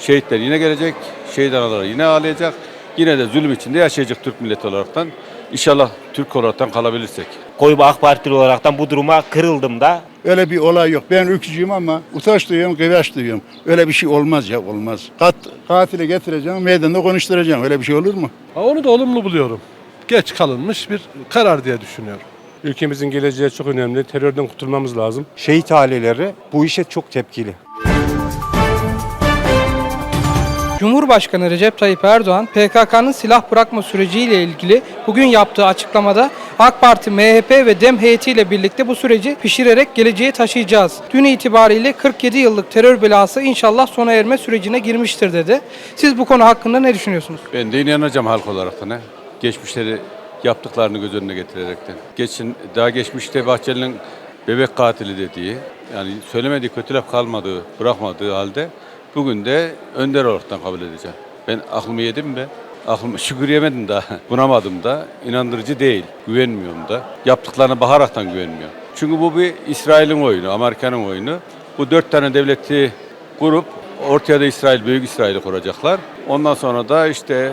Şehitler yine gelecek, şehit analar yine ağlayacak. Yine de zulüm içinde yaşayacak Türk milleti olaraktan. İnşallah Türk olaraktan kalabilirsek. Koyba AK Partili olaraktan bu duruma kırıldım da Öyle bir olay yok. Ben ülkücüyüm ama utanç duyuyorum, kıvaç duyuyorum. Öyle bir şey olmaz ya, olmaz. Kat, katile getireceğim, meydanda konuşturacağım. Öyle bir şey olur mu? Ha, Onu da olumlu buluyorum. Geç kalınmış bir karar diye düşünüyorum. Ülkemizin geleceği çok önemli. Terörden kurtulmamız lazım. şehit aileleri bu işe çok tepkili. Cumhurbaşkanı Recep Tayyip Erdoğan, PKK'nın silah bırakma süreciyle ilgili bugün yaptığı açıklamada AK Parti, MHP ve DEM heyetiyle birlikte bu süreci pişirerek geleceğe taşıyacağız. Dün itibariyle 47 yıllık terör belası inşallah sona erme sürecine girmiştir dedi. Siz bu konu hakkında ne düşünüyorsunuz? Ben de inanacağım halk olarak da ne? Geçmişleri yaptıklarını göz önüne getirerekten. Geçin, daha geçmişte Bahçeli'nin bebek katili dediği, yani söylemediği kötü laf kalmadığı, bırakmadığı halde bugün de önder olaraktan kabul edeceğim. Ben aklımı yedim be. Aklımı şükür yemedim daha. Bunamadım da. inandırıcı değil. Güvenmiyorum da. Yaptıklarına bakaraktan güvenmiyorum. Çünkü bu bir İsrail'in oyunu, Amerika'nın oyunu. Bu dört tane devleti kurup ortaya da İsrail, Büyük İsrail'i kuracaklar. Ondan sonra da işte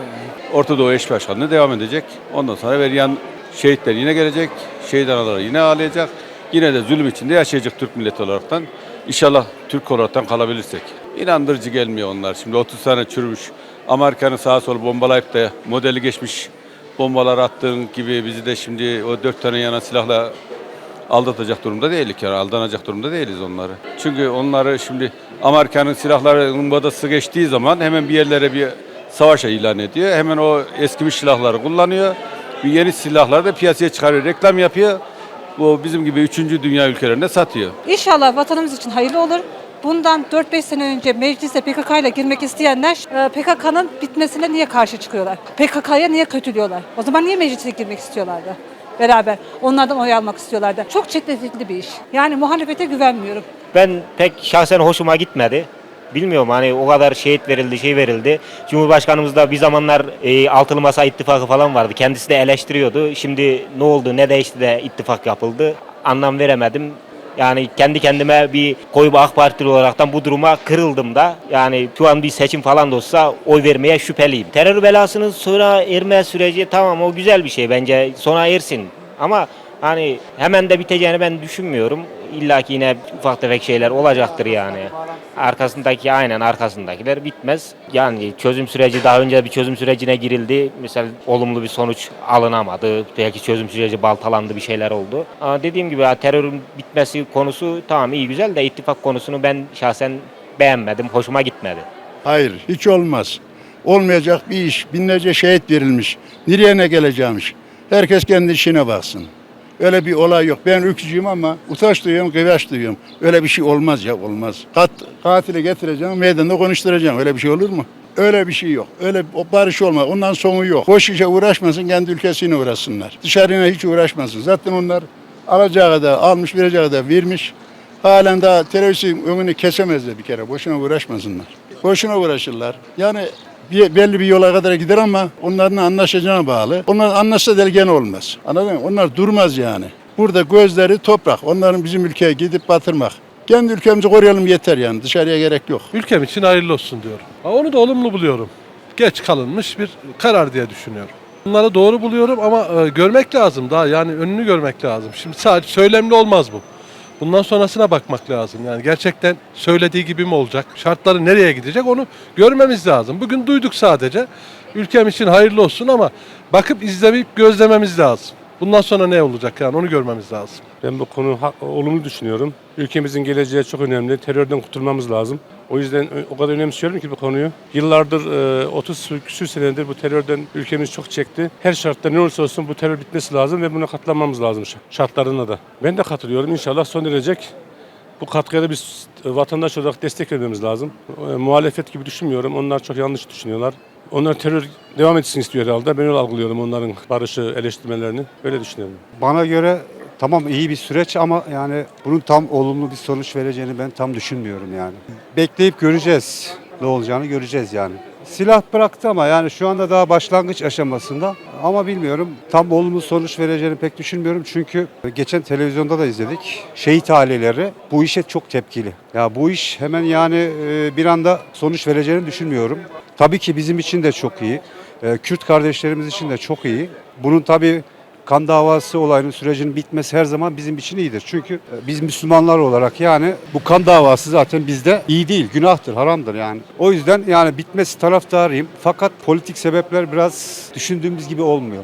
Orta Doğu eş başkanlığı devam edecek. Ondan sonra veriyen şehitler yine gelecek. Şehit analar yine ağlayacak. Yine de zulüm içinde yaşayacak Türk milleti olaraktan. İnşallah Türk olaraktan kalabilirsek. İnandırıcı gelmiyor onlar. Şimdi 30 tane çürümüş. Amerika'nın sağa sola bombalayıp da modeli geçmiş bombalar attığın gibi bizi de şimdi o dört tane yanan silahla aldatacak durumda değiliz yani aldanacak durumda değiliz onları. Çünkü onları şimdi Amerika'nın silahlarının badası geçtiği zaman hemen bir yerlere bir savaşa ilan ediyor. Hemen o eskimiş silahları kullanıyor. Bir yeni silahları da piyasaya çıkarıyor, reklam yapıyor. Bu bizim gibi üçüncü dünya ülkelerinde satıyor. İnşallah vatanımız için hayırlı olur. Bundan 4-5 sene önce meclise PKK ile girmek isteyenler e, PKK'nın bitmesine niye karşı çıkıyorlar? PKK'ya niye kötülüyorlar? O zaman niye meclise girmek istiyorlardı? Beraber onlardan oy almak istiyorlardı. Çok çetrefilli bir iş. Yani muhalefete güvenmiyorum. ben pek şahsen hoşuma gitmedi. Bilmiyorum hani o kadar şehit verildi, şey verildi. Cumhurbaşkanımız da bir zamanlar e, altılı masa ittifakı falan vardı. Kendisi de eleştiriyordu. Şimdi ne oldu, ne değişti de ittifak yapıldı? Anlam veremedim. Yani kendi kendime bir Koyba AK Partili olaraktan bu duruma kırıldım da. Yani şu an bir seçim falan da olsa oy vermeye şüpheliyim. Terör belasının sona erme süreci tamam o güzel bir şey bence sona ersin. Ama hani hemen de biteceğini ben düşünmüyorum. İlla ki yine ufak tefek şeyler olacaktır yani. Arkasındaki aynen arkasındakiler bitmez. Yani çözüm süreci daha önce bir çözüm sürecine girildi. Mesela olumlu bir sonuç alınamadı. Belki çözüm süreci baltalandı bir şeyler oldu. Ama dediğim gibi terörün bitmesi konusu tamam iyi güzel de ittifak konusunu ben şahsen beğenmedim. Hoşuma gitmedi. Hayır, hiç olmaz. Olmayacak bir iş. Binlerce şehit verilmiş. Nereye ne geleceğimiş? Herkes kendi işine baksın. Öyle bir olay yok. Ben ülkücüyüm ama utanç duyuyorum, kıvaç duyuyorum. Öyle bir şey olmaz ya, olmaz. Kat, katile getireceğim, meydanda konuşturacağım. Öyle bir şey olur mu? Öyle bir şey yok. Öyle barış olmaz. Ondan sonu yok. Boş işe uğraşmasın, kendi ülkesine uğraşsınlar. Dışarına hiç uğraşmasın. Zaten onlar alacağı kadar almış, vereceği kadar vermiş. Halen daha teröristin önünü kesemezler bir kere. Boşuna uğraşmasınlar. Boşuna uğraşırlar. Yani bir, belli bir yola kadar gider ama onların anlaşacağına bağlı. Onlar anlaşsa da gene olmaz. Anladın mı? Onlar durmaz yani. Burada gözleri toprak. Onların bizim ülkeye gidip batırmak. Kendi ülkemizi koruyalım yeter yani. Dışarıya gerek yok. Ülkem için hayırlı olsun diyorum. Onu da olumlu buluyorum. Geç kalınmış bir karar diye düşünüyorum. Bunları doğru buluyorum ama e, görmek lazım daha yani önünü görmek lazım. Şimdi sadece söylemli olmaz bu. Bundan sonrasına bakmak lazım. Yani gerçekten söylediği gibi mi olacak? Şartları nereye gidecek onu görmemiz lazım. Bugün duyduk sadece. Ülkem için hayırlı olsun ama bakıp izlemeyip gözlememiz lazım. Bundan sonra ne olacak yani onu görmemiz lazım. Ben bu konu olumlu düşünüyorum. Ülkemizin geleceği çok önemli. Terörden kurtulmamız lazım. O yüzden o kadar önemsiyorum ki bu konuyu. Yıllardır, e, 30 küsür senedir bu terörden ülkemiz çok çekti. Her şartta ne olursa olsun bu terör bitmesi lazım ve buna katlanmamız lazım şa- şartlarına da. Ben de katılıyorum. İnşallah son erecek. Bu katkıya da biz e, vatandaş olarak destek vermemiz lazım. E, muhalefet gibi düşünmüyorum. Onlar çok yanlış düşünüyorlar. Onlar terör devam etsin istiyor herhalde. Ben öyle algılıyorum onların barışı eleştirmelerini. Öyle düşünüyorum. Bana göre tamam iyi bir süreç ama yani bunun tam olumlu bir sonuç vereceğini ben tam düşünmüyorum yani. Bekleyip göreceğiz. Ne olacağını göreceğiz yani. silah bıraktı ama yani şu anda daha başlangıç aşamasında. Ama bilmiyorum tam olumlu sonuç vereceğini pek düşünmüyorum. Çünkü geçen televizyonda da izledik. Şehit aileleri bu işe çok tepkili. Ya bu iş hemen yani e, bir anda sonuç vereceğini düşünmüyorum. Tabii ki bizim için de çok iyi. E, Kürt kardeşlerimiz için de çok iyi. Bunun tabii kan davası olayının sürecinin bitmesi her zaman bizim için iyidir. Çünkü e, biz Müslümanlar olarak yani bu kan davası zaten bizde iyi değil, günahtır, haramdır yani. O yüzden yani bitmesi taraftarıyım. Fakat politik sebepler biraz düşündüğümüz gibi olmuyor.